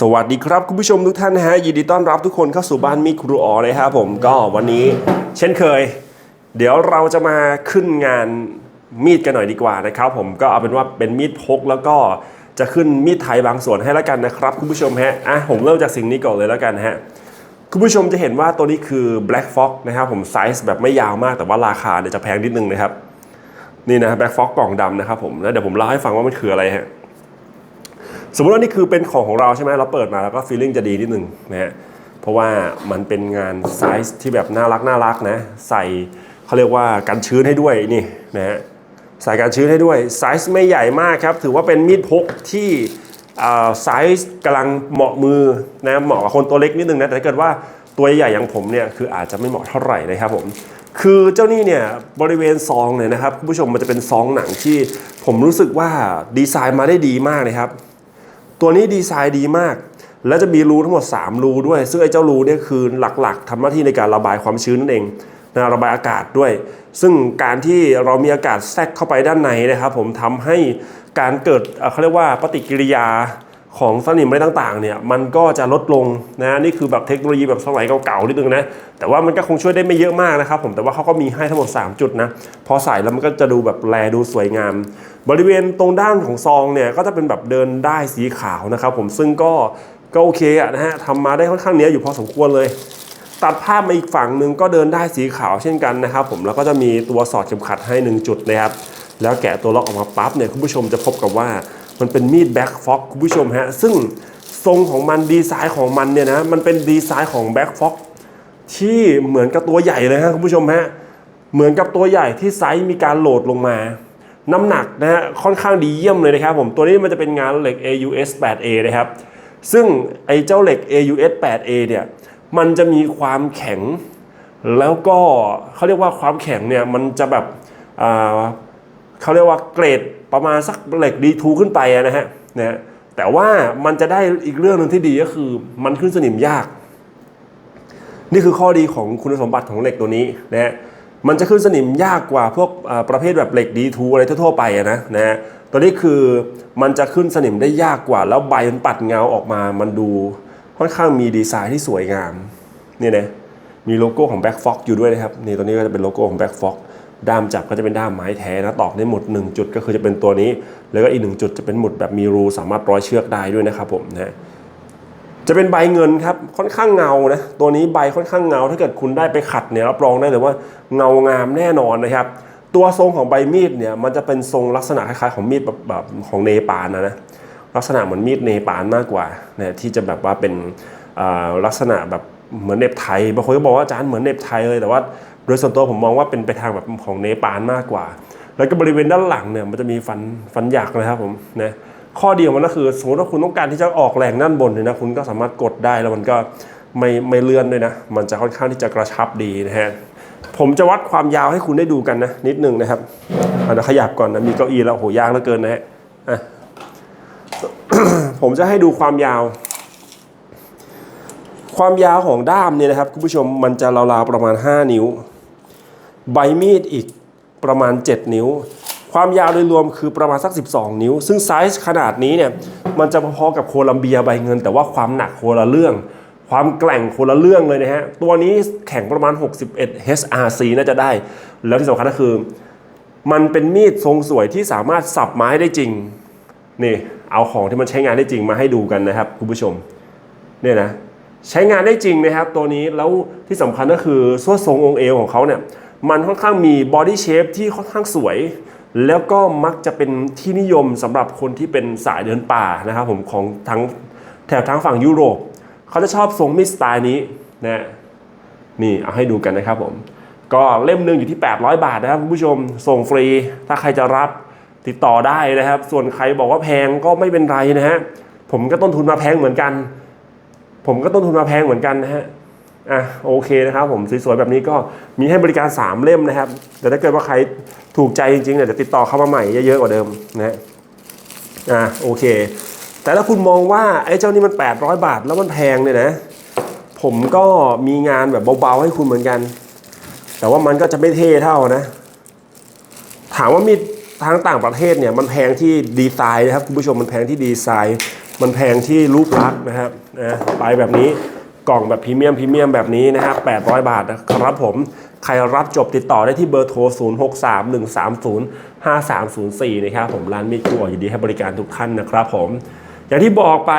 สวัสดีครับคุณผู้ชมทุกท่านนะฮะยินดีต้อนรับทุกคนเข้าสู่บ้านมีครูอ๋อเลยครับผมก็วันนี้เช่นเคย เดี๋ยวเราจะมาขึ้นงานมีดกันหน่อยดีกว่านะครับ ผมก็เอาเป็นว่าเป็นมีดพกแล้วก็จะขึ้นมีดไทยบางส่วนให้แล้วกันนะครับคุณผู้ชมฮะอะผมเริ่มจากสิ่งนี้ก่อนเลยแล้วกันฮะคุณผู้ชมจะเห็นว่าตัวนี้คือ Black Fox นะครับผมไซส์แบบไม่ยาวมากแต่ว่าราคาเนี่ยจะแพงนิดนึงนะครับนี่นะ Black Fox กล่องดำนะครับผมแล้วเดี๋ยวผมเล่าให้ฟังว่ามันคืออะไรฮะ สมมติว่านี่คือเป็นของของเราใช่ไหมเราเปิดมาแล้วก็ฟีลลิ่งจะดีนิดนึงนะฮะเพราะว่ามันเป็นงานไซส์ที่แบบน่ารักน่ารักนะใส่เขาเรียกว่ากันชื้นให้ด้วยนี่นะฮะใส่กันชื้นให้ด้วยไซส์ไม่ใหญ่มากครับถือว่าเป็นมีดพกที่อ่าไซส์กำลังเหมาะมือนะเหมาะกับคนตัวเล็กนิดนึงนะแต่ถ้าเกิดว่าตัวใหญ่อย่างผมเนี่ยคืออาจจะไม่เหมาะเท่าไหร่นะครับผมคือเจ้านี่เนี่ยบริเวณซองเนี่ยนะครับคุณผู้ชมมันจะเป็นซองหนังที่ผมรู้สึกว่าดีไซน์มาได้ดีมากเลยครับ ตัวนี้ดีไซน์ดีมาก และจะมีรูทั้งหมด 3 รูด้วย ซึ่งไอ้เจ้ารูเนี่ยคือหลักๆทำหน้าที่ในการระบายความชื้นนั่นเองนะระบายอากาศด้วย ซึ่งการที่เรามีอากาศแทรกเข้าไปด้านในนะครับ ผมทำให้การเกิดเขาเรียกว่าปฏิกิริยา ของสนิมอะไรต่างๆเนี่ยมันก็จะลดลงนะนี่คือแบบเทคโนโลยีแบบสมัยเก่าๆนิดนึงนะแต่ว่ามันก็คงช่วยได้ไม่เยอะมากนะครับผมแต่ว่าเขาก็มีให้ทั้งหมด 3 จุดนะพอใส่แล้วมันก็จะดูแบบแลดูสวยงาม บริเวณตรงด้านของซองเนี่ยก็จะเป็นแบบเดินได้สีขาวนะครับผมซึ่งก็ก็โอเคอะนะฮะทำมาได้ค่อนข้างเนี้ยอยู่พอสมควรเลย ตัดภาพมาอีกฝั่งหนึ่งก็เดินได้สีขาวเช่นกันนะครับผมแล้วก็จะมีตัวสอดเข็มขัดให้ 1 จุดนะครับแล้วแกะตัวล็อกออกมาปั๊บเนี่ยคุณผู้ชมจะพบกับว่า มันเป็นมีดแบ็คฟ็อกคุณผู้ชมฮะ ซึ่งทรงของมันดีไซน์ของมันเนี่ยนะ มันเป็นดีไซน์ของแบ็คฟ็อกที่เหมือนกับตัวใหญ่เลยฮะคุณผู้ชมฮะ เหมือนกับตัวใหญ่ที่ไซส์มีการโหลดลงมา น้ำหนักนะฮะค่อนข้างดีเยี่ยมเลยนะครับผมตัวนี้มันจะเป็นงานเหล็ก AUS 8A นะครับ ซึ่งไอ้เจ้าเหล็ก AUS 8A เนี่ยมันจะมีความแข็ง แล้วก็เขาเรียกว่าความแข็งเนี่ยมันจะแบบเขาเรียกว่าเกรด ประมาณสักเหล็ก D2 ขึ้นไปนะฮะนะแต่ว่ามันจะได้อีกเรื่องหนึ่งที่ดีก็คือ มันขึ้นสนิมยาก นี่คือข้อดีของคุณสมบัติของเหล็กตัวนี้นะฮะมันจะขึ้นสนิมยากกว่าพวกประเภทแบบเหล็กดีทูอะไรทั่วๆไปนะนะฮะตัวนี้คือมันจะขึ้นสนิมได้ยากกว่า แล้วใบมันปัดเงาออกมา มันดูค่อนข้างมีดีไซน์ที่สวยงามนี่นะมีโลโก้ของ Black Fox อยู่ด้วยนะครับนี่ตัวนี้ก็จะเป็นโลโก้ของ Black Fox ด้ามจับก็จะเป็นด้ามไม้แท้นะตอกได้หมด 1 จุดก็คือจะเป็นตัวนี้ แล้วก็อีกหนึ่งจุดจะเป็นหมุดแบบมีรูสามารถร้อยเชือกได้ด้วยนะครับผมนะจะเป็นใบเงินครับค่อนข้างเงานะตัวนี้ใบค่อนข้างเงา ถ้าเกิดคุณได้ไปขัดเนี่ยรับรองได้เลยว่าเงางามแน่นอนนะครับ ตัวทรงของใบมีดเนี่ยมันจะเป็นทรงลักษณะคล้ายๆของมีดแบบแบบของเนปาลนะนะลักษณะเหมือนมีดเนปาลมากกว่านะที่จะแบบว่าเป็นลักษณะแบบเหมือนเนบไทยบางคนก็บอกว่าอาจารย์เหมือนเนบไทยเลยแต่ว่า โดยส่วนตัวผมมองว่าเป็นไปทางแบบของเนปาลมากกว่า แล้วก็บริเวณด้านหลังเนี่ยมันจะมีฟันฟันหยักนะครับผมนะข้อดีของมันก็คือ สมมติว่าคุณต้องการที่จะออกแรงด้านบนเนี่ยนะคุณก็สามารถกดได้แล้วมันก็ไม่ไม่เลื่อนด้วยนะ มันจะค่อนข้างที่จะกระชับดีนะฮะผมจะวัดความยาวให้คุณได้ดูกันนะ นิดนึงนะครับเดี๋ยวขยับก่อนนะมีเก้าอี้แล้วโหยากเหลือเกินนะฮะอะผมจะให้ดูความยาว ความยาวของด้ามเนี่ยนะครับคุณผู้ชมมันจะราวๆประมาณ 5 นิ้ว ใบมีดอีกประมาณ 7 นิ้ว ความยาวโดยรวมคือประมาณสัก 12 นิ้ว ซึ่งไซส์ขนาดนี้เนี่ยมันจะพอๆกับโคลัมเบียใบเงิน แต่ว่าความหนักโคละเรื่อง ความแกร่งโคละเรื่องเลยนะฮะ ตัวนี้แข็งประมาณ 61 HRC น่าจะได้ แล้วที่สำคัญก็คือ มันเป็นมีดทรงสวยที่สามารถสับไม้ได้จริงนี่เอาของที่มันใช้งานได้จริงมาให้ดูกันนะครับคุณผู้ชมเนี่ยนะใช้งานได้จริงนะครับตัวนี้แล้วที่สำคัญก็คือส่วนทรงองค์เอวของเขาเนี่ย มันค่อนข้างมีบอดี้เชฟที่ค่อนข้างสวย แล้วก็มักจะเป็นที่นิยมสำหรับคนที่เป็นสายเดินป่านะครับผมของทั้งแถบทั้งฝั่งยุโรป เขาจะชอบทรงมิดสไตล์นี้นะนี่เอาให้ดูกันนะครับผม ก็เล่มหนึ่งอยู่ที่ 800 บาทนะครับคุณผู้ชมส่งฟรี ถ้าใครจะรับติดต่อได้นะครับ ส่วนใครบอกว่าแพงก็ไม่เป็นไรนะฮะผมก็ต้นทุนมาแพงเหมือนกัน ผมก็ต้นทุนมาแพงเหมือนกันนะฮะ อะโอเคนะครับผมสวยๆแบบนี้ก็มีให้บริการ 3 เล่มนะครับ แต่ถ้าเกิดว่าใครถูกใจจริงๆเนี่ยจะติดต่อเข้ามาใหม่เยอะๆกว่าเดิมนะอะโอเค แต่ถ้าคุณมองว่าไอ้เจ้านี่มัน 800 บาทแล้วมันแพงเนี่ยนะ ผมก็มีงานแบบเบาๆให้คุณเหมือนกัน แต่ว่ามันก็จะไม่เท่เท่านะ ถามว่ามีทางต่างประเทศเนี่ยมันแพงที่ดีไซน์นะครับคุณผู้ชมมันแพงที่ดีไซน์ มันแพงที่รูปลักษณ์นะครับนะไปแบบนี้ กล่องแบบพรีเมียมพรีเมียมแบบนี้นะครับ800 บาทนะครับผม ใครรับจบติดต่อได้ที่เบอร์โทร 0631305304 นะครับผมร้านมีดกูยินดีให้บริการทุกท่านนะครับผม อย่างที่บอกไป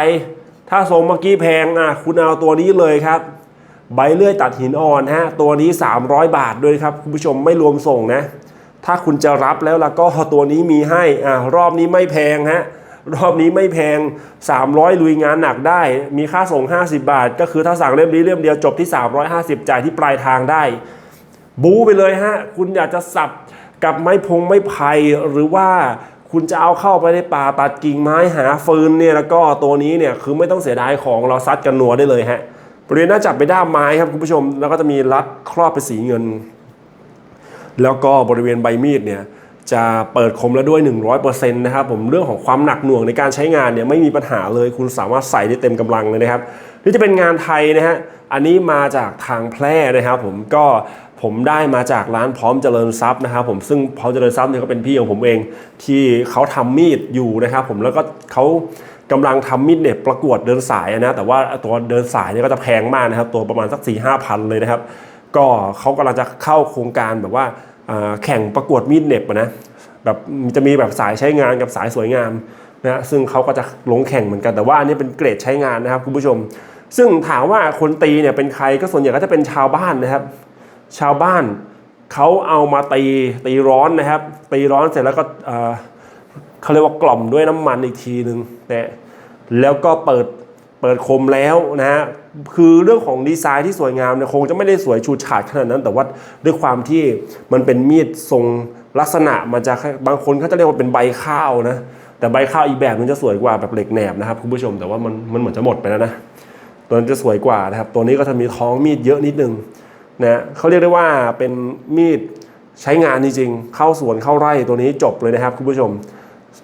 ถ้าทรงเมื่อกี้แพงอะคุณเอาตัวนี้เลยครับ ใบเลื่อยตัดหินอ่อนฮะตัวนี้ 300 บาทด้วยครับคุณผู้ชมไม่รวมส่งนะ ถ้าคุณจะรับแล้วล่ะก็ตัวนี้มีให้อ่ารอบนี้ไม่แพงฮะ รอบนี้ไม่แพง 300 ลุยงานหนักได้ มีค่าส่ง 50 บาท ก็คือถ้าสั่งเล่มนี้เล่มเดียวจบที่ 350 จ่ายที่ปลายทางได้ บูไปเลยฮะ คุณอยากจะสับกับไม้พงไม้ไผ่หรือว่าคุณจะเอาเข้าไปในป่าตัดกิ่งไม้หาฟืนเนี่ยแล้วก็ตัวนี้เนี่ยคือไม่ต้องเสียดายของเราซัดกันนัวได้เลยฮะบริเวณหน้าจับไปด้ามไม้ครับคุณผู้ชม แล้วก็จะมีรัดครอบเป็นสีเงิน แล้วก็บริเวณใบมีดเนี่ย จะเปิดคมแล้วด้วย 100%นะครับผมเรื่องของความหนักหน่วงในการใช้งานเนี่ยไม่มีปัญหาเลย คุณสามารถใส่ได้เต็มกำลังเลยนะครับนี่จะเป็นงานไทยนะฮะอันนี้มาจากทางแพร่นะครับผมก็ผมได้มาจากร้านพร้อมเจริญทรัพย์นะครับผมซึ่งพร้อมเจริญทรัพย์เนี่ยก็เป็นพี่ของผมเองที่เขาทำมีดอยู่นะครับผมแล้วก็เขากำลังทำมีดเนี่ยประกวดเดินสายนะแต่ว่าตัวเดินสายเนี่ยก็จะแพงมากนะครับตัวประมาณสัก4ี่ห้าพันเลยนะครับก็เขากำลังจะเข้าโครงการแบบว่า แข่งประกวดมีดเน็บนะแบบจะมีแบบสายใช้งานกับสายสวยงามนะซึ่งเขาก็จะลงแข่งเหมือนกันแต่ว่าอันนี้เป็นเกรดใช้งานนะครับคุณผู้ชม ซึ่งถามว่าคนตีเนี่ยเป็นใครก็ส่วนใหญ่ก็จะเป็นชาวบ้านนะครับ ชาวบ้านเขาเอามาตีตีร้อนนะครับ ตีร้อนเสร็จแล้วก็เขาเรียกว่ากล่อมด้วยน้ำมันอีกทีหนึ่งนะแล้วก็เปิด เปิดคมแล้วนะฮะคือเรื่องของดีไซน์ที่สวยงามเนี่ยคงจะไม่ได้สวยชูฉาดขนาดนั้น แต่ว่าด้วยความที่มันเป็นมีดทรงลักษณะมันจะบางคนเขาจะเรียกว่าเป็นใบข้าวนะแต่ใบข้าวอีกแบบนึงจะสวยกว่าแบบเหล็กแหนบนะครับคุณผู้ชมแต่ว่ามันมันเหมือนจะหมดไปแล้วนะตัวนั้นจะสวยกว่านะครับ ตัวนี้ก็จะมีท้องมีดเยอะนิดนึงนะเขาเรียกได้ว่าเป็นมีดใช้งานจริงๆ เข้าสวนเข้าไร่ตัวนี้จบเลยนะครับคุณผู้ชม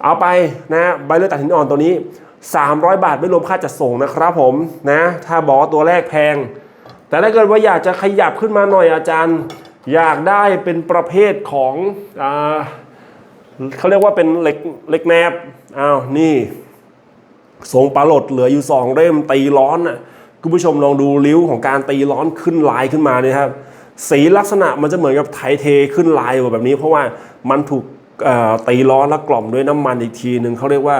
เอาไปนะใบเลือดตัดหินอ่อนตัวนี้ 300 บาทไม่รวมค่าจัดส่งนะครับผมนะถ้าบอกว่าตัวแรกแพง แต่ถ้าเกิดว่าอยากจะขยับขึ้นมาหน่อยอาจารย์ อยากได้เป็นประเภทของอ่าเขาเรียกว่าเป็นเหล็กเหล็กแนบอ้าวนี่ทรงปลาหลดเหลืออยู่สองเล่มตีร้อนน่ะคุณผู้ชมลองดูริ้วของการตีร้อนขึ้นลายขึ้นมาเนี่ยครับสีลักษณะมันจะเหมือนกับไทเทขึ้นลายแบบนี้ เพราะว่ามันถูก ตีร้อแล้วกล่อมด้วยน้ำมันอีกทีหนึ่งเขาเรียกว่า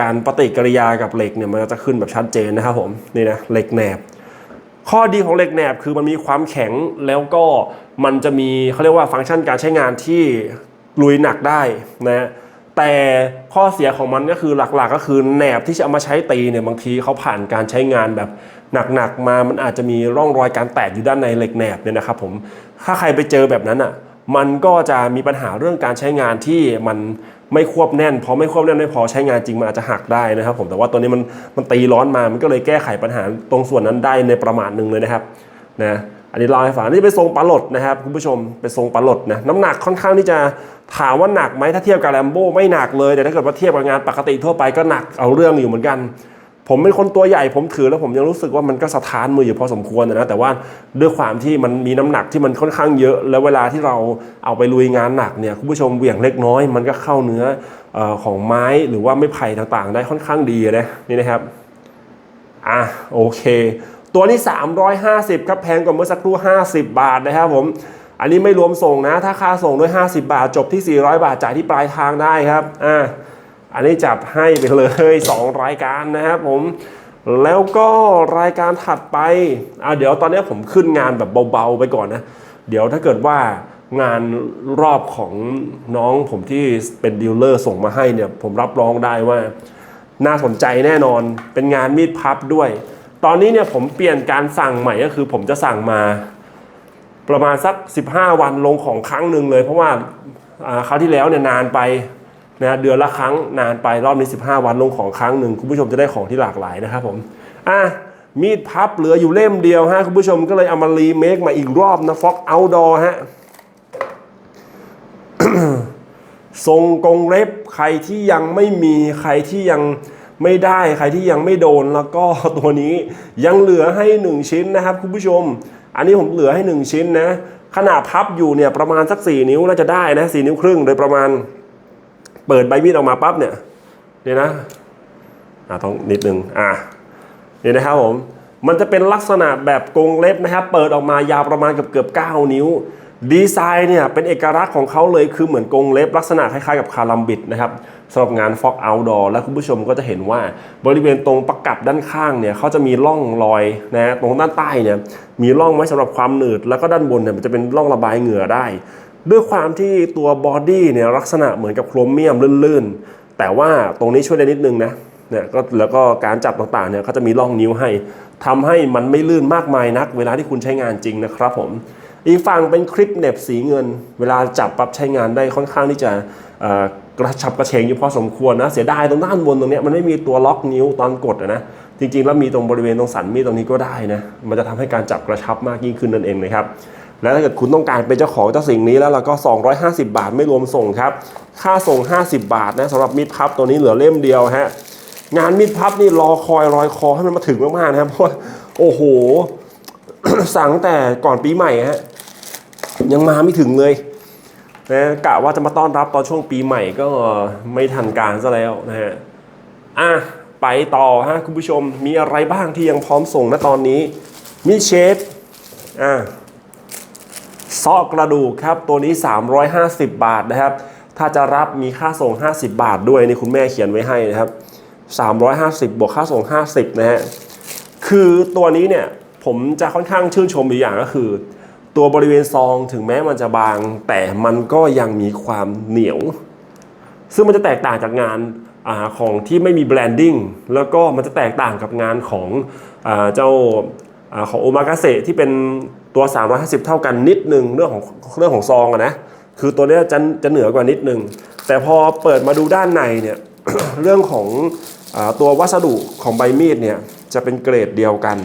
การปฏิกิริยากับเหล็กเนี่ยมันจะขึ้นแบบชัดเจนนะครับผมนี่นะเหล็กแหนบ ข้อดีของเหล็กแหนบคือมันมีความแข็งแล้วก็มันจะมีเขาเรียกว่าฟังก์ชันการใช้งานที่ลุยหนักได้นะแต่ข้อเสียของมันก็คือหลักๆ ก็คือแหนบที่จะเอามาใช้ตีเนี่ยบางทีเขาผ่านการใช้งานแบบหนักๆมามันอาจจะมีร่องรอยการแตกอยู่ด้านในเหล็กแหนบเนี่ยนะครับผมถ้าใครไปเจอแบบนั้นอะ มันก็จะมีปัญหาเรื่องการใช้งานที่มันไม่ควบแน่นพอไม่ควบแน่นไม่พอใช้งานจริงมันอาจจะหักได้นะครับ ผมแต่ว่าตัวนี้มันมันตีร้อนมามันก็เลยแก้ไขปัญหาตรงส่วนนั้นได้ในประมาณหนึ่งเลยนะครับนะอันนี้เล่าให้ฟังนี่เป็นทรงปลาหลดนะครับคุณผู้ชมเป็นทรงปลาหลดนะน้ำหนักค่อนข้างที่จะถามว่าหนักไหมถ้าเทียบกับแลมโบ้ไม่หนักเลยแต่ถ้าเกิดว่าเทียบกับงานปกติทั่วไปก็หนักเอาเรื่องอยู่เหมือนกัน ผมเป็นคนตัวใหญ่ผมถือแล้วผมยังรู้สึกว่ามันก็สะท้านมืออยู่พอสมควรนะแต่ว่าด้วยความที่มันมีน้ำหนักที่มันค่อนข้างเยอะ แล้วเวลาที่เราเอาไปลุยงานหนักเนี่ยคุณผู้ชมเหวี่ยงเล็กน้อย มันก็เข้าเนื้ออของไม้หรือว่าไม้ไผ่ต่างๆ ได้ค่อนข้างดีนะนี่นะครับอะโอเค ตัวนี้ 350 ครับแพงกว่าเมื่อสักครู่ 50 บาทนะครับผมอันนี้ไม่รวมส่งนะ ถ้าค่าส่งด้วย 50 บาทจบที่ 400 บาทจ่ายที่ปลายทางได้ครับอะ อันนี้จับให้ไปเลย 2 รายการนะครับผมแล้วก็รายการถัดไปอะเดี๋ยวตอนนี้ผมขึ้นงานแบบเบาๆไปก่อนนะ เดี๋ยวถ้าเกิดว่างานรอบของน้องผมที่เป็นดีลเลอร์ส่งมาให้เนี่ย ผมรับรองได้ว่าน่าสนใจแน่นอนเป็นงานมีดพับด้วย ตอนนี้เนี่ยผมเปลี่ยนการสั่งใหม่ก็คือผมจะสั่งมา ประมาณสัก 15 วันลงของครั้งหนึ่งเลย เพราะว่าคราวที่แล้วเนี่ยนานไป นะเดือนละครั้งนานไปรอบนี้ 15 วันลงของครั้งหนึ่งคุณผู้ชมจะได้ของที่หลากหลายนะครับผมอะมีดพับเหลืออยู่เล่มเดียวฮะคุณผู้ชมก็เลยเอามารีเมคมาอีกรอบนะฟ็อกเอาดอฮะทรงกรงเล็บใครที่ยังไม่มีใครที่ยังไม่ได้ใครที่ยังไม่โดนแล้วก็ตัวนี้ยังเหลือให้ 1 ชิ้นนะครับ คุณผู้ชม อันนี้ผมเหลือให้ 1 ชิ้นนะ ขนาดพับอยู่เนี่ยประมาณสัก 4 นิ้วน่าจะได้นะ 4 นิ้วครึ่งโดยประมาณ เปิดใบมีดออกมาปั๊บเนี่ยนี่นะอ่าต้องนิดนึงอะนี่นะครับผมมันจะเป็นลักษณะแบบกรงเล็บนะครับ เปิดออกมายาวประมาณเกือบเกือบ9นิ้ว ดีไซน์เนี่ยเป็นเอกลักษณ์ของเขาเลยคือเหมือนกรงเล็บ ลักษณะคล้ายๆกับคารัมบิดนะครับสำหรับงานฟ็อกเอาท์ดอร์และคุณผู้ชมก็จะเห็นว่าบริเวณตรงประกับด้านข้างเนี่ยเขาจะมีร่องรอยนะตรงด้านใต้เนี่ยมีร่องไว้สำหรับความหนืด แล้วก็ด้านบนเนี่ยมันจะเป็นร่องระบายเหงื่อได้ ด้วยความที่ตัวบอดี้เนี่ยลักษณะเหมือนกับโครเมียมลื่นๆ แต่ว่าตรงนี้ช่วยได้นิดนึงนะเนี่ยก็แล้วก็การจับต่างๆเนี่ยเขาจะมีร่องนิ้วให้ทำให้มันไม่ลื่นมากมายนัก เวลาที่คุณใช้งานจริงนะครับผมอีกฝั่งเป็นคลิปเน็บสีเงิน เวลาจับปรับใช้งานได้ค่อนข้างที่จะกระชับกระเฉงอยู่พอสมควรนะเสียดายตรงด้านบนตรงนี้มันไม่มีตัวล็อกนิ้วตอนกดนะจริงๆ แล้วมีตรงบริเวณตรงสันมีดตรงนี้ก็ได้นะมันจะทำให้การจับกระชับมากยิ่งขึ้นนั่นเองนะครับ และถ้าเกิดคุณต้องการเป็นเจ้าของเจ้าสิ่งนี้แล้วเราก็ 250 บาทไม่รวมส่งครับ ค่าส่ง 50 บาทนะสำหรับมีดพับตัวนี้เหลือเล่มเดียวฮะงานมีดพับนี่รอคอยรอยคอให้มันมาถึงมากๆนะครับเพราะว่าโอ้โห สั่งแต่ก่อนปีใหม่ฮะยังมาไม่ถึงเลยนะกะว่าจะมาต้อนรับตอนช่วงปีใหม่ก็ไม่ทันการซะแล้วนะฮะอะไปต่อฮะคุณผู้ชมมีอะไรบ้างที่ยังพร้อมส่งณตอนนี้มีเชฟอะ ซอกกระดูกครับ ตัวนี้ 350 บาทนะครับ ถ้าจะรับมีค่าส่ง 50 บาทด้วยนี่คุณแม่เขียนไว้ให้นะครับ 350 บวกค่าส่ง 50 นะฮะ คือตัวนี้เนี่ยผมจะค่อนข้างชื่นชมอีกอย่างก็คือ ตัวบริเวณซองถึงแม้มันจะบาง แต่มันก็ยังมีความเหนียว ซึ่งมันจะแตกต่างจากงานอาของที่ไม่มีแบรนดิ้งแล้วก็มันจะแตกต่างกับงานของอเจ้าอของโอมากาเสะที่เป็นตัว 350 เท่ากันนิดนึงเรื่องของเรื่องของซองอะนะคือตัวเนี้ยจะจะเหนือกว่านิดนึง แต่พอเปิดมาดูด้านในเนี่ยเรื่องของอตัววัสดุของใบมีดเนี่ยจะเป็นเกรดเดียวกัน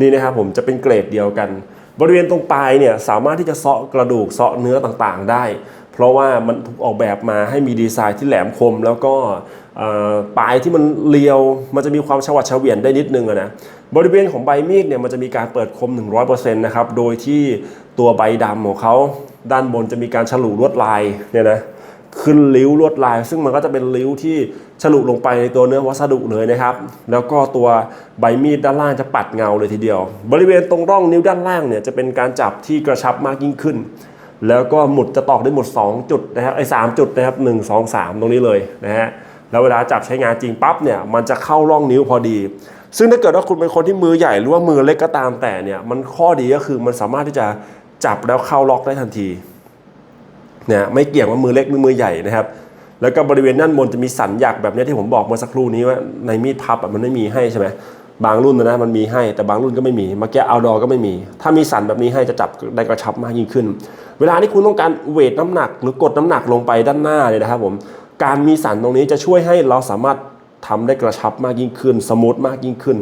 นี่นะครับผมจะเป็นเกรดเดียวกัน บริเวณตรงปลายเนี่ยสามารถที่จะเซาะกระดูกเซาะเนื้อต่างๆได้ เพราะว่ามันถูกออกแบบมาให้มีดีไซน์ที่แหลมคม แล้วก็ปลายที่มันเรียวมันจะมีความฉวัดเฉวียนได้นิดนึงอะนะ บริเวณของใบมีดเนี่ยมันจะมีการเปิดคม 100%นะครับโดยที่ตัวใบดำของเขาด้านบนจะมีการฉลุลวดลายเนี่ยนะขึ้นริ้วลวดลาย ซึ่งมันก็จะเป็นริ้วที่ฉลุลงไปในตัวเนื้อวัสดุเลยนะครับ แล้วก็ตัวใบมีดด้านล่างจะปัดเงาเลยทีเดียว บริเวณตรงร่องนิ้วด้านล่างเนี่ยจะเป็นการจับที่กระชับมากยิ่งขึ้น แล้วก็หมุดจะตอกได้หมด2 จุดนะครับไอ้สจุดนะครับหนึ่งสองสามตรงนี้เลยนะฮะแล้วเวลาจับใช้งานจริงปั๊บเนี่ยมันจะเข้าร่องนิ้วพอดี ซึ่งถ้าเกิดว่าคุณเป็นคนที่มือใหญ่หรือว่ามือเล็กก็ตามแต่เนี่ยมันข้อดีก็คือมันสามารถที่จะจับแล้วเข้าล็อกได้ทันทีเนี่ยไม่เกี่ยงว่ามือเล็กหรือมือใหญ่นะครับแล้วก็บริเวณด้านบนจะมีสันหยักแบบเนี้ยที่ผมบอกเมื่อสักครู่นี้ว่าในมีดพับมันไม่มีให้ใช่ไหมบางรุ่นนะมันมีให้แต่บางรุ่นก็ไม่มีมาแก้เอาดอก็ไม่มี ถ้ามีสันแบบนี้ให้จะจับได้กระชับมากยิ่งขึ้น เวลาที่คุณต้องการเวทน้ำหนัก หรือกดน้ำหนักลงไปด้านหน้าเลยนะครับผมการมีสันตรงนี้จะช่วยให้เราสามารถ ทำได้กระชับมากยิ่งขึ้น สมูทมากยิ่งขึ้น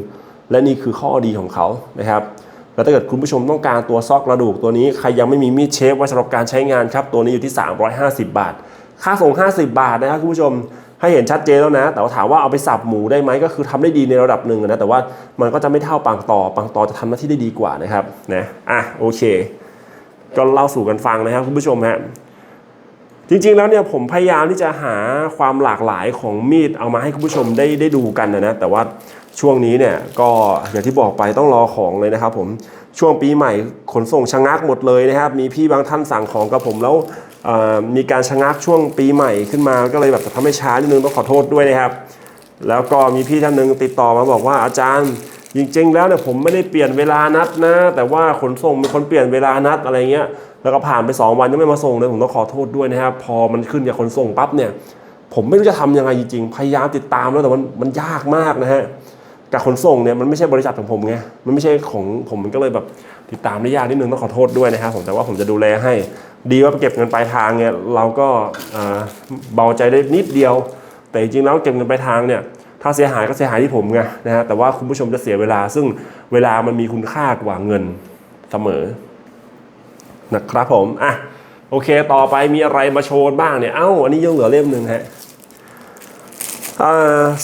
และนี่คือข้อดีของเขานะครับแล้วถ้าเกิดคุณผู้ชมต้องการตัวซอกกระดูกตัวนี้ใครยังไม่มีมีดเชฟไว้สำหรับการใช้งานครับ ตัวนี้อยู่ที่ 350 บาท ค่าส่ง 50 บาทนะครับคุณผู้ชมให้เห็นชัดเจนแล้วนะ แต่ว่าถามว่าเอาไปสับหมูได้ไหมก็คือทำได้ดีในระดับหนึ่งนะแต่ว่ามันก็จะไม่เท่าปังต่อปังต่อจะทำหน้าที่ได้ดีกว่านะครับนะอะโอเค ก็เล่าสู่กันฟังนะครับคุณผู้ชมฮะ จริงๆแล้วเนี่ยผมพยายามที่จะหาความหลากหลายของมีดเอามาให้คุณผู้ชมได้ได้ดูกันนะนะแต่ว่าช่วงนี้เนี่ยก็อย่างที่บอกไปต้องรอของเลยนะครับผมช่วงปีใหม่ขนส่งชะงักหมดเลยนะครับ มีพี่บางท่านสั่งของกับผมแล้วมีการชะงักช่วงปีใหม่ขึ้นมาก็เลยแบบทำให้ช้านิดนึงต้องขอโทษด้วยนะครับ แล้วก็มีพี่ท่านหนึ่งติดต่อมาบอกว่าอาจารย์จริงๆแล้วเนี่ยผมไม่ได้เปลี่ยนเวลานัดนะ แต่ว่าขนส่งเป็นคนเปลี่ยนเวลานัดอะไรเงี้ย แล้วก็ผ่านไป 2 วันยังไม่มาส่งเลยผมต้องขอโทษด้วยนะครับพอมันขึ้นจากขนส่งปั๊บเนี่ย ผมไม่รู้จะทำยังไงจริงๆพยายามติดตามแล้วแต่มันมันยากมากนะฮะกับขนส่งเนี่ยมันไม่ใช่บริษัทของผมไงมันไม่ใช่ของผมมันก็เลยแบบติดตามได้ยากนิดนึงต้องขอโทษด้วยนะครับผมแต่ว่าผมจะดูแลให้ ดีว่าไปเก็บเงินปลายทางเนี่ยเราก็เบาใจได้นิดเดียว แต่จริงๆแล้วเก็บเงินปลายทางเนี่ยถ้าเสียหายก็เสียหายที่ผมไงนะฮะแต่ว่าคุณผู้ชมจะเสียเวลา ซึ่งเวลามันมีคุณค่ากว่าเงินเสมอ นะครับผมอะโอเค ต่อไปมีอะไรมาโชว์บ้างเนี่ย เอ้า อันนี้ยังเหลือเล่มหนึ่งฮะ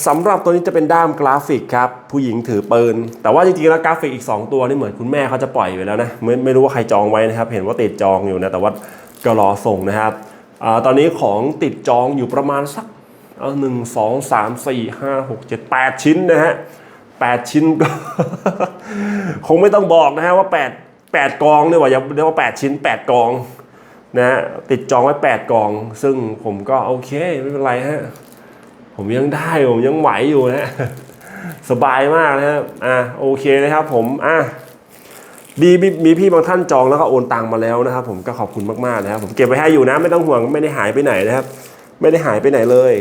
สำหรับตัวนี้จะเป็นด้ามกราฟิกครับ ผู้หญิงถือปืน แต่ว่าจริงๆแล้วกราฟิกอีก 2 ตัวนี่เหมือนคุณแม่เขาจะปล่อยไปแล้วนะ ไม่ไม่รู้ว่าใครจองไว้นะครับ เห็นว่าติดจองอยู่นะ แต่ว่าก็รอส่งนะครับอตอนนี้ของติดจองอยู่ประมาณสักหนึ่งสองสามสี่ห้าหกเจ็ดแปดชิ้นนะฮะแปดชิ้นก็ คงไม่ต้องบอกนะฮะว่าแปด แปดกองเนี่ยว่าอย่าเรียกว่าแปดชิ้นแปดกองนะฮะติดจองไว้แปดกอง ซึ่งผมก็โอเคไม่เป็นไรฮะผมยังได้ผมยังไหวอยู่นะฮะสบายมากนะครับอะโอเคนะครับผมอะดีมีมีพี่บางท่านจองแล้วก็โอนตังมาแล้วนะครับ ผมก็ขอบคุณมากๆนะครับผมเก็บไว้ให้อยู่นะ ไม่ต้องห่วงไม่ได้หายไปไหนนะครับ ไม่ได้หายไปไหนเลย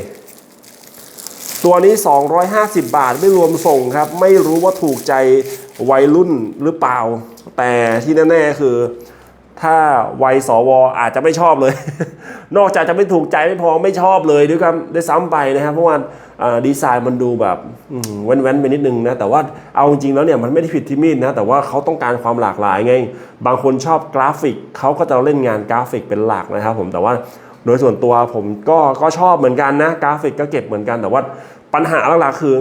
ตัวนี้ 250 บาทไม่รวมส่งครับ ไม่รู้ว่าถูกใจวัยรุ่นหรือเปล่า แต่ที่แน่ๆคือ ถ้าวัยสวอาจจะไม่ชอบเลย นอกจากจะไม่ถูกใจไม่พอไม่ชอบเลยด้วยกันด้ซ้ำไปนะครับเพราะว่าดีไซน์มันดูแบบแว้นๆไปนิดนึงนะแต่ว่าเอาจริงๆแล้วเนี่ยมันไม่ได้ผิดที่มีดนะแต่ว่าเขาต้องการความหลากหลายไง บางคนชอบกราฟิกเขาก็จะเล่นงานกราฟิกเป็นหลักนะครับ ผมแต่ว่าโดยส่วนตัวผมก็ก็ชอบเหมือนกันนะกราฟิกก็เก็บเหมือนกันแต่ว่าปัญหาหลักๆคือ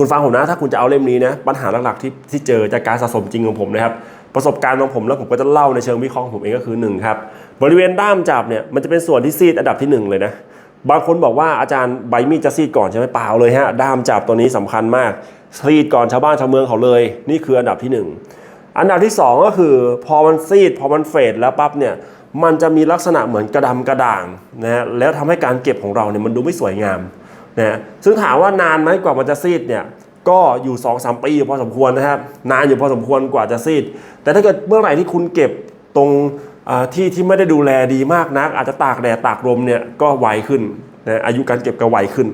คุณฟังผมนะ ถ้าคุณจะเอาเล่มนี้นะ ปัญหาหลักๆที่ที่เจอจากการสะสมจริงของผมนะครับ ประสบการณ์ของผมแล้วผมก็จะเล่าในเชิงวิเคราะห์ของผมเองก็คือหนึ่งครับ บริเวณด้ามจับเนี่ย มันจะเป็นส่วนที่ซีดอันดับที่หนึ่งเลยนะ บางคนบอกว่าอาจารย์ใบมีดจะซีดก่อนใช่ไหมเปล่าเลยฮะ ด้ามจับตัวนี้สำคัญมาก ซีดก่อนชาวบ้านชาวเมืองเขาเลย นี่คืออันดับที่หนึ่งอันดับที่สองก็คือ พอมันซีด พอมันเฟดแล้วปั๊บเนี่ย มันจะมีลักษณะเหมือนกระดำกระด่างนะฮะแล้วทำให้การเก็บของเราเนี่ยมันดูไม่สวยงาม นะซึ่งถามว่านานไหมกว่ามันจะซีดเนี่ยก็อยู่2อสปีอยู่พอสมควรนะครับนานอยู่พอสมควรกว่าจะซีด แต่ถ้าเกิดเมื่อไหร่ที่คุณเก็บตรงที่ที่ไม่ได้ดูแลดีมากนัก อาจจะตากแดดตากลมเนี่ยก็ไวขึ้นนะอายุการเก็บก็ไวขึ้น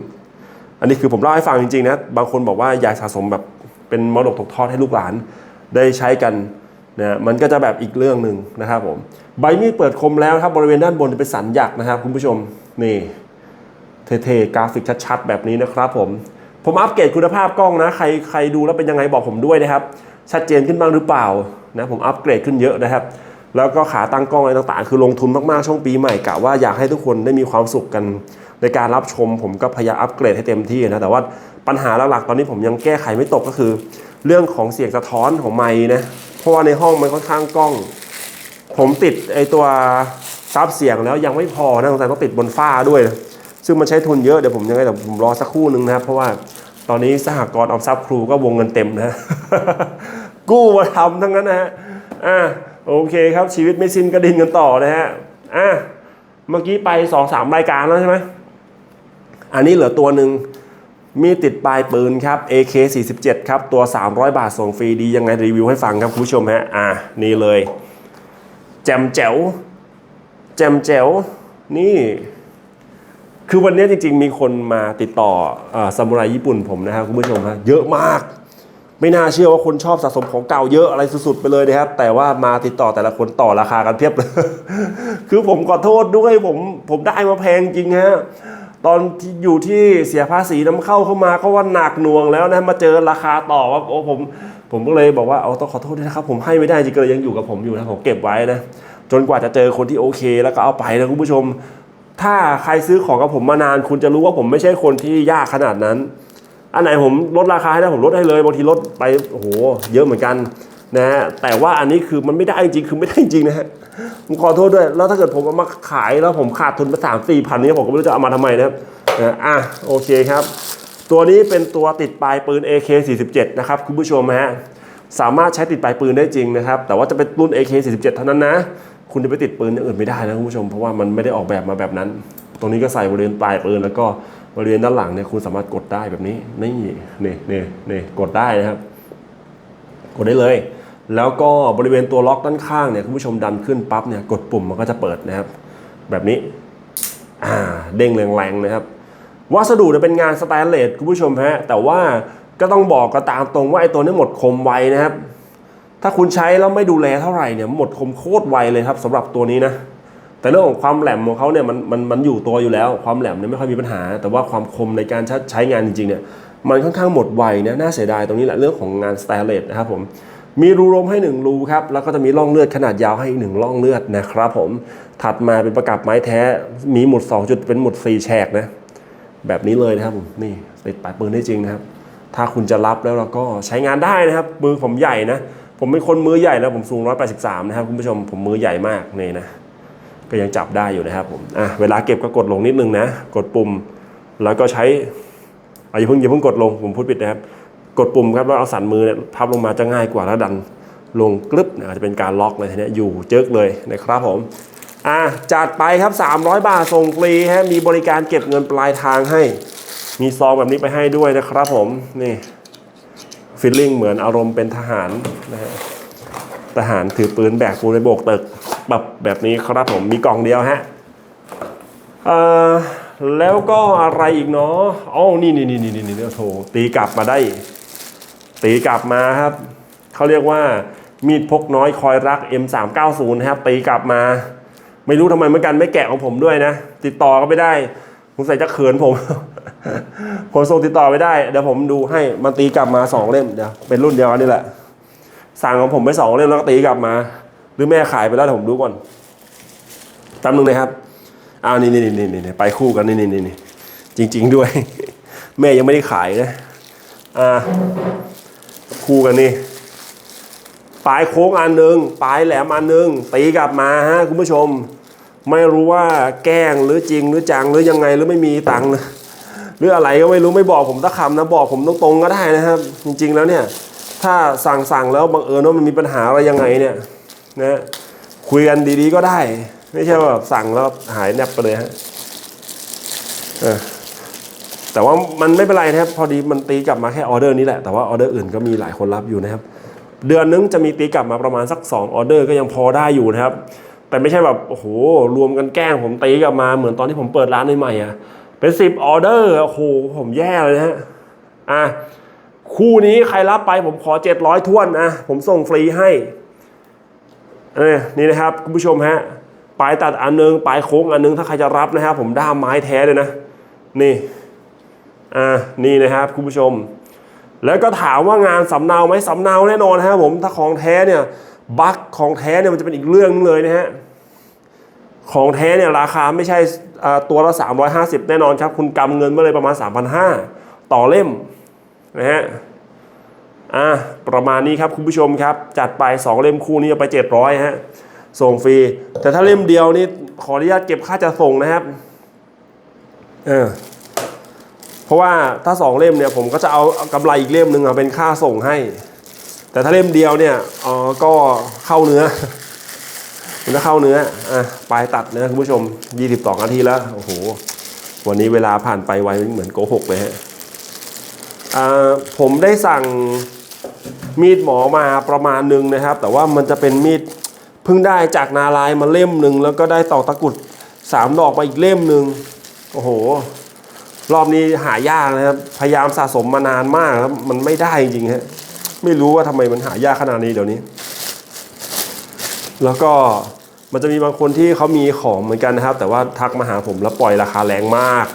อันนี้คือผมเล่าให้ฟังจริงๆนะบางคนบอกว่ายากสะสมแบบเป็นมรดกตกทอดให้ลูกหลานได้ใช้กันนะมันก็จะแบบอีกเรื่องหนึ่งนะครับผมใบมีดเปิดคมแล้วครับบริเวณด้านบนจะเป็นสันหยักนะครับ คุณผู้ชมนี่ เท่ๆกราฟิกชัดๆ แบบนี้นะครับผม ผมอัปเกรดคุณภาพกล้องนะ ใครใครดูแล้วเป็นยังไงบอกผมด้วยนะครับ ชัดเจนขึ้นบ้างหรือเปล่านะผมอัปเกรดขึ้นเยอะนะครับ แล้วก็ขาตั้งกล้องอะไรต่างๆ คือลงทุนมากๆ ช่วงปีใหม่กะว่าอยากให้ทุกคนได้มีความสุขกันในการรับชม ผมก็พยายามอัปเกรดให้เต็มที่นะแต่ว่าปัญหาหลักๆตอนนี้ผมยังแก้ไขไม่ตกก็คือ เรื่องของเสียงสะท้อนของไม้นะเพราะว่าในห้องมันค่อนข้างกล้อง ผมติดไอตัวซับเสียงแล้วยังไม่พอนะสงสัยต้องติดบนฝ้าด้วยนะ ซึ่งมันใช้ทุนเยอะเดี๋ยวผมยังไงแต่ผมรอสักครู่หนึ่งนะครับ เพราะว่าตอนนี้สหกรณ์ออมทรัพย์ครูก็วงเงินเต็มนะ กู้มาทำทั้งนั้นนะฮะอะโอเคครับชีวิตไม่สิ้นก็ดินกันต่อนะฮะอะเมื่อกี้ไปสองสามรายการแล้วใช่ไหมอันนี้เหลือตัวหนึ่งมีติดปลายปืนครับ AK 47ครับ ตัว 300 บาทส่งฟรีดียังไงรีวิวให้ฟังครับคุณผู้ชมฮะ อะนี่เลย แจมแจ๋ว แจมแจ๋ว นี่ คือวันนี้จริง ๆ มีคนมาติดต่ออาซามูไรญี่ปุ่นผมนะครับคุณผู้ชมฮะเยอะมาก ไม่น่าเชื่อว่าคนชอบสะสมของเก่าเยอะอะไรสุดๆไปเลยนะครับ แต่ว่ามาติดต่อแต่ละคนต่อราคากันเพียบเลยคือผมขอโทษด้วยผมผมได้มาแพงจริงฮะตอนที่อยู่ที่เสียภาษีน้ำเข้าเข้ามาก็ว่าหนักหน่วงแล้วนะมาเจอราคาต่อว่าโอ้ผมผมก็เลยบอกว่าเอาต้องขอโทษด้วยนะครับ ผมให้ไม่ได้จริงๆก็เลยยังอยู่กับผมอยู่นะผมเก็บไว้นะจนกว่าจะเจอคนที่โอเค แล้วก็เอาไปนะคุณผู้ชม ถ้าใครซื้อของกับผมมานาน คุณจะรู้ว่าผมไม่ใช่คนที่ยากขนาดนั้น อันไหนผมลดราคาให้ได้ผมลดให้เลยบางทีลดไปโอ้โหเยอะเหมือนกันนะฮะแต่ว่าอันนี้คือมันไม่ได้จริงคือไม่ได้จริงนะฮะผมขอโทษด้วยแล้วถ้าเกิดผมเอามาขายแล้วผมขาดทุนไปสามสี่พันนี้ผมก็ไม่รู้จะเอามาทำไมนะครับนะอะโอเคครับ ตัวนี้เป็นตัวติดปลายปืน AK47 นะครับคุณผู้ชมฮะสามารถใช้ติดปลายปืนได้จริงนะครับ แต่ว่าจะเป็นรุ่น AK47 เท่านั้นนะ คุณจะไปติดปืนอย่างอื่นไม่ได้นะคุณผู้ชมเพราะว่ามันไม่ได้ออกแบบมาแบบนั้น ตรงนี้ก็ใส่บริเวณปลายปืนแล้วก็บริเวณด้านหลังเนี่ยคุณสามารถกดได้แบบนี้นี่นี่นี่นี่กดได้นะครับ กดได้เลย แล้วก็บริเวณตัวล็อกด้านข้างเนี่ยคุณผู้ชมดันขึ้นปั๊บเนี่ยกดปุ่มมันก็จะเปิดนะครับ แบบนี้อ่าเด้งแรงๆนะครับวัสดุเนี่ยเป็นงานสแตนเลสคุณผู้ชมฮะแต่ว่าก็ต้องบอกก็ตามตรงว่าไอ้ตัวนี้หมดคมไวนะครับ ถ้าคุณใช้แล้วไม่ดูแลเท่าไหร่เนี่ยหมดคมโคตรไวเลยครับสำหรับตัวนี้นะแต่เรื่องของความแหลมของเขาเนี่ยมันมันมันอยู่ตัวอยู่แล้ว ความแหลมเนี่ยไม่ค่อยมีปัญหา แต่ว่าความคมในการใช้งานจริงๆเนี่ยมันค่อนข้างหมดไวนะน่าเสียดายตรงนี้แหละเรื่องของงานสแตนเลสนะครับผมมีรูลมให้ 1 รูครับ แล้วก็จะมีร่องเลือดขนาดยาวให้อีกหนึ่งร่องเลือดนะครับผมถัดมาเป็นประกับไม้แท้ มีหมุด 2 จุดเป็นหมุด 4 แฉกนะ แบบนี้เลยนะครับผมนี่ติดปลายปืนได้จริงนะครับ ถ้าคุณจะรับแล้วเราก็ใช้งานได้นะครับ มือผมใหญ่นะ ผมเป็นคนมือใหญ่นะผมสูง 183 นะครับคุณผู้ชมผมมือใหญ่มากนี่นะก็ยังจับได้อยู่นะครับผมอะเวลาเก็บก็กดลงนิดนึงนะ กดปุ่ม แล้วก็ใช้อย่าเพิ่งอย่าเพิ่งกดลงผมพูดผิดนะครับ กดปุ่มครับแล้วเอาสันมือเนี่ยพับลงมาจะง่ายกว่าแล้วดันลงกรึบนี่ยอาจจะเป็นการล็อกเลยทีเนี้ยอยู่เจิกเลยนะครับผมอะจัดไปครับ 300 บาทส่งฟรีฮะมีบริการเก็บเงินปลายทางให้ มีซองแบบนี้ไปให้ด้วยนะครับผมนี่ ฟิลลิ่งเหมือนอารมณ์เป็นทหารนะฮะทหารถือปืนแบกปูนไปโบกตึกแบบแบบนี้ครับผมมีกล่องเดียวฮะเอ่อแล้วก็อะไรอีกเนาะอ๋อนี่นี่นี่นี่นี่นี่โถตีกลับมาได้ ตีกลับมาครับเขาเรียกว่ามีดพกน้อยคอยรัก M390 นะครับตีกลับมา ไม่รู้ทำไมเหมือนกันไม่แกะของผมด้วยนะ ติดต่อก็ไม่ได้ สงสัยจะเขินผม ผมส่งติดต่อไม่ได้ เดี๋ยวผมดูให้มันตีกลับมาสองเล่มเดี๋ยวเป็นรุ่นเดียวกันนี่แหละ สั่งของผมไปสองเล่มแล้วก็ตีกลับมา หรือแม่ขายไปแล้วเดี๋ยวผมดูก่อนจำหนึ่งเลยครับ อ้าวนี่นี่นี่นี่นี่ไปคู่กันนี่นี่นี่นี่จริง ๆ ด้วย แม่ยังไม่ได้ขายนะ อ่า คู่กันนี่ปลายโค้งอันหนึ่งปลายแหลมอันหนึ่งตีกลับมาฮะคุณผู้ชม ไม่รู้ว่าแกล้งหรือจริงหรือจังหรือยังไงหรือไม่มีตังค์หรืออะไรก็ไม่รู้ไม่บอกผมตะคำนะบอกผมตรงๆก็ได้นะครับ จริง ๆแล้วเนี่ย ถ้าสั่งสั่งแล้วบังเอิญว่ามันมีปัญหาอะไรยังไงเนี่ยนะคุยกันดีๆก็ได้ ไม่ใช่ว่าแบบสั่งแล้วหายแนบไปเลยฮะแต่ว่ามันไม่เป็นไรนะครับ พอดีมันตีกลับมาแค่ออเดอร์นี้แหละแต่ว่าออเดอร์อื่นก็มีหลายคนรับอยู่นะครับ เดือนนึงจะมีตีกลับมาประมาณสัก2ออเดอร์ก็ยังพอได้อยู่นะครับ แต่ไม่ใช่แบบโอ้โหรวมกันแกล้งผมตีกลับมาเหมือนตอนที่ผมเปิดร้านใหม่ๆอะเป็น10ออเดอร์โอ้โหผมแย่เลยนะฮะอะคู่นี้ใครรับไปผมขอ700ท้วนนะผมส่งฟรีให้เออนี่นะครับคุณผู้ชมฮะปลายตัดอันนึงปลายโค้งอันนึงถ้าใครจะรับนะครับผมด้ามไม้แท้เลยนะนี่อ่านี่นะครับคุณผู้ชม แล้วก็ถามว่างานสำเนาไหมสำเนาแน่นอนนะครับผมถ้าของแท้เนี่ยบั๊ก ของแท้เนี่ยมันจะเป็นอีกเรื่องนึงเลยนะฮะของแท้เนี่ยราคาไม่ใช่ตัวละ 350 แน่นอนครับ คุณกำเงินมาเลยประมาณ 3,500 ต่อเล่มนะฮะอ่าประมาณนี้ครับคุณผู้ชมครับ จัดไป 2 เล่มคู่นี้เอาไป 700ฮะส่งฟรี แต่ถ้าเล่มเดียวนี่ขออนุญาตเก็บค่าจัดส่งนะครับเออเพราะว่าถ้าสองเล่มเนี่ยผมก็จะเอากำไรอีกเล่มหนึ่งเป็นค่าส่งให้ แต่ถ้าเล่มเดียวเนี่ยเออก็เข้าเนื้อ มันจะเข้าเนื้ออะปลายตัดนะคุณผู้ชม 22 นาทีแล้ว โอ้โห วันนี้เวลาผ่านไปไวเหมือนโกหกเลยฮะอ่าผมได้สั่งมีดหมอมาประมาณหนึ่งนะครับ แต่ว่ามันจะเป็นมีดเพิ่งได้จากนาลายมาเล่มหนึ่งแล้วก็ได้ตอกตะกรุดสามดอกมาอีกเล่มหนึ่งโอ้โห รอบนี้หายากนะครับ พยายามสะสมมานานมากแล้วมันไม่ได้จริงๆฮะ ไม่รู้ว่าทำไมมันหายากขนาดนี้เดี๋ยวนี้ แล้วก็มันจะมีบางคนที่เขามีของเหมือนกันนะครับ แต่ว่าทักมาหาผมแล้วปล่อยราคาแรงมาก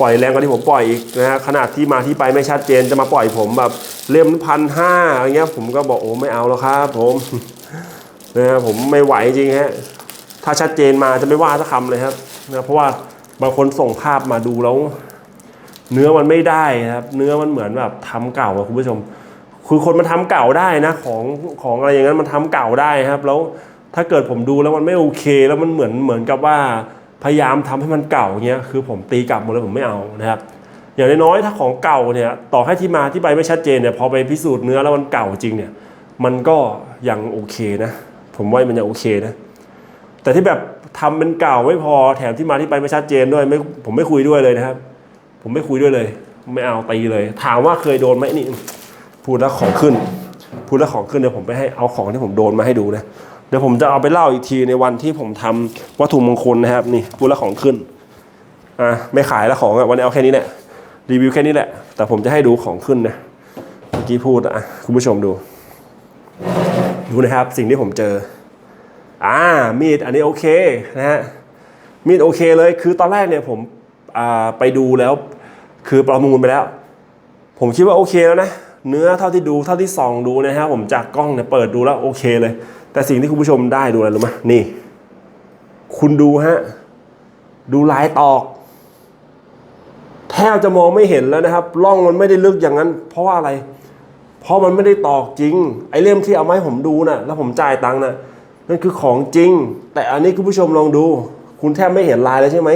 ปล่อยแรงกว่าที่ผมปล่อยอีกนะฮะขนาดที่มาที่ไปไม่ชัดเจนจะมาปล่อยผมแบบเล่มพันห้าอะไรเงี้ยผมก็บอกโอ้ไม่เอาแล้วครับ ผมนะฮะผมไม่ไหวจริงฮะถ้าชัดเจนมาจะไม่ว่าสักคำเลยครับนะเพราะว่าบางคนส่งภาพมาดูแล้ว เนื้อมันไม่ได้นะครับ เนื้อมันเหมือนแบบทำเก่าอะคุณผู้ชม คือคนมันทำเก่าได้นะของของอะไรอย่างนั้นมันทำเก่าได้ครับ แล้วถ้าเกิดผมดูแล้วมันไม่โอเค แล้วมันเหมือนเหมือนกับว่าพยายามทำให้มันเก่าเงี้ยคือผมตีกลับหมดเลยผมไม่เอานะครับอย่างน้อยๆถ้าของเก่าเนี่ยต่อให้ที่มาที่ไปไม่ชัดเจนเนี่ยพอไปพิสูจน์เนื้อแล้วมันเก่าจริงเนี่ยมันก็ยังโอเคนะ ผมว่ามันยังโอเคนะ แต่ที่แบบทำเป็นเก่าไม่พอแถมที่มาที่ไปไม่ชัดเจนด้วยไม่ผมไม่คุยด้วยเลยนะครับ ผมไม่คุยด้วยเลย ไม่เอาตีเลย ถามว่าเคยโดนไหมนี่ พูดแล้วของขึ้น พูดแล้วของขึ้นเดี๋ยวผมไปให้เอาของที่ผมโดนมาให้ดูนะเดี๋ยวผมจะเอาไปเล่าอีกทีในวันที่ผมทำวัตถุมงคลนะครับ นี่พูดแล้วของขึ้นอะไม่ขายแล้วของอะวันนี้เอาแค่นี้แหละรีวิวแค่นี้แหละ แต่ผมจะให้ดูของขึ้นนะเมื่อกี้พูดอะคุณผู้ชมดู ดูนะครับสิ่งที่ผมเจออ่ามีดอันนี้โอเคนะฮะมีดโอเคเลยคือตอนแรกเนี่ยผมอ่าไปดูแล้ว คือประมูลไปแล้ว ผมคิดว่าโอเคแล้วนะ เนื้อเท่าที่ดูเท่าที่ส่องดูนะครับผมจากกล้องเนี่ยเปิดดูแล้วโอเคเลย แต่สิ่งที่คุณผู้ชมได้ดูอะไรรู้ไหมนี่ คุณดูฮะดูลายตอก แทบจะมองไม่เห็นแล้วนะครับร่องมันไม่ได้ลึกอย่างนั้น เพราะว่าอะไร เพราะมันไม่ได้ตอกจริง ไอ้เล่มที่เอาไม้ผมดูน่ะแล้วผมจ่ายตังค์น่ะนั่นคือของจริง แต่อันนี้คุณผู้ชมลองดู คุณแทบไม่เห็นลายเลยใช่ไหม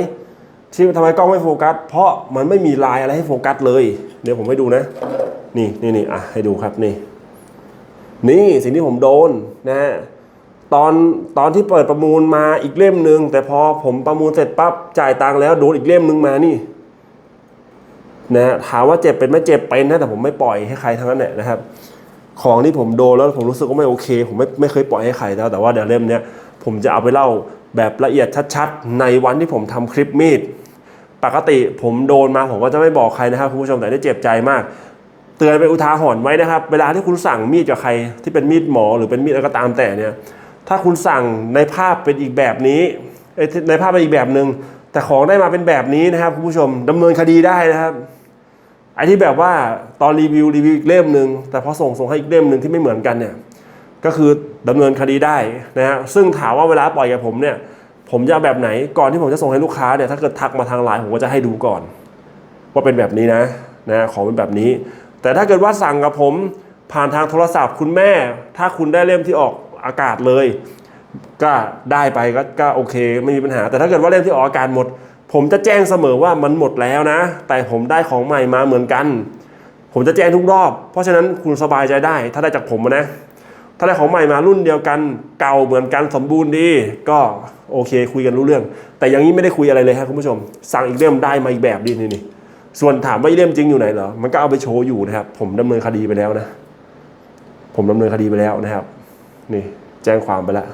ที่ทำไมกล้องไม่โฟกัส เพราะมันไม่มีลายอะไรให้โฟกัสเลย เดี๋ยวผมให้ดูนะ นี่นี่นี่อะให้ดูครับนี่ นี่สิ่งที่ผมโดนนะฮะตอนตอนที่เปิดประมูลมาอีกเล่มหนึ่งแต่พอผมประมูลเสร็จปั๊บจ่ายตังค์แล้วโดนอีกเล่มหนึ่งมานี่นะฮะถามว่าเจ็บเป็นไหมเจ็บเป็นนะแต่ผมไม่ปล่อยให้ใครทั้งนั้นแหละนะครับ ของที่ผมโดนแล้วผมรู้สึกว่าไม่โอเค ผมไม่ไม่เคยปล่อยให้ใครแล้วแต่ว่าเดี๋ยวเล่มเนี้ยผมจะเอาไปเล่าแบบละเอียดชัดๆ ในวันที่ผมทำคลิปมีดปกติผมโดนมาผมก็จะไม่บอกใครนะครับคุณผู้ชมแต่ได้เจ็บใจมาก เตือนเป็นอุทาหรณ์ไว้นะครับ เวลาที่คุณสั่งมีดกับใคร ที่เป็นมีดหมอหรือเป็นมีดอะไรก็ตามแต่เนี่ย ถ้าคุณสั่งในภาพเป็นอีกแบบนี้ในภาพเป็นอีกแบบหนึ่งแต่ของได้มาเป็นแบบนี้นะครับคุณผู้ชมดำเนินคดีได้นะครับไอ้ที่แบบว่าตอนรีวิวรีวิวอีกเล่มหนึ่งแต่พอส่งส่งให้อีกเล่มหนึ่งที่ไม่เหมือนกันเนี่ยก็คือดำเนินคดีได้นะฮะซึ่งถามว่าเวลาปล่อยกับผมเนี่ย ผมจะเอาแบบไหนก่อนที่ผมจะส่งให้ลูกค้าเนี่ยถ้าเกิดทักมาทางไลน์ผมก็จะให้ดูก่อน ว่าเป็นแบบนี้นะนะของเป็นแบบนี้ แต่ถ้าเกิดว่าสั่งกับผมผ่านทางโทรศัพท์คุณแม่ ถ้าคุณได้เล่มที่ออกอากาศเลย ก็ได้ไปก็ก็โอเคไม่มีปัญหา แต่ถ้าเกิดว่าเล่มที่ออกอากาศหมด ผมจะแจ้งเสมอว่ามันหมดแล้วนะ แต่ผมได้ของใหม่มาเหมือนกัน ผมจะแจ้งทุกรอบ เพราะฉะนั้นคุณสบายใจได้ ถ้าได้จากผมนะ ถ้าได้ของใหม่มารุ่นเดียวกัน เก่าเหมือนกันสมบูรณ์ดี ก็โอเคคุยกันรู้เรื่อง แต่อย่างนี้ไม่ได้คุยอะไรเลยครับคุณผู้ชม สั่งอีกเล่มได้มาอีกแบบดีนี่นี่ ส่วนถามว่าอีเล่มจริงอยู่ไหนเหรอ มันก็เอาไปโชว์อยู่นะครับ ผมดำเนินคดีไปแล้วนะ ผมดำเนินคดีไปแล้วนะครับ นี่แจ้งความไปแล้ว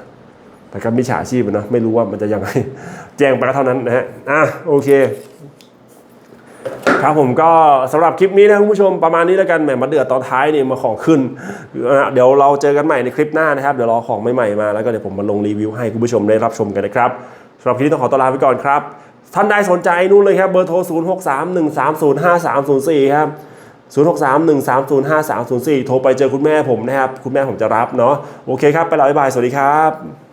แต่ก็มิจฉาชีพนะไม่รู้ว่ามันจะยังไง แจ้งไปก็เท่านั้นนะฮะ อะโอเค ครับผมก็สำหรับคลิปนี้นะคุณผู้ชมประมาณนี้แล้วกันแหมมาเดือดตอนท้ายนี่มาของขึ้น เดี๋ยวเราเจอกันใหม่ในคลิปหน้านะครับ เดี๋ยวรอของใหม่ๆมาแล้วก็เดี๋ยวผมมาลงรีวิวให้คุณผู้ชมได้รับชมกันนะครับสำหรับคลิปนี้ต้องขอตวลาไปก่อนครับ ท่านใดสนใจนู่นเลยครับเบอร์โทร 0 6 3 1 3 0 5 3 0 4 ครับ 0 6 3 1 3 0 5 3 0 4 โทรไปเจอคุณแม่ผมนะครับ คุณแม่ผมจะรับเนาะโอเคครับ ไปแล้วบ๊ายบาย สวัสดีครับ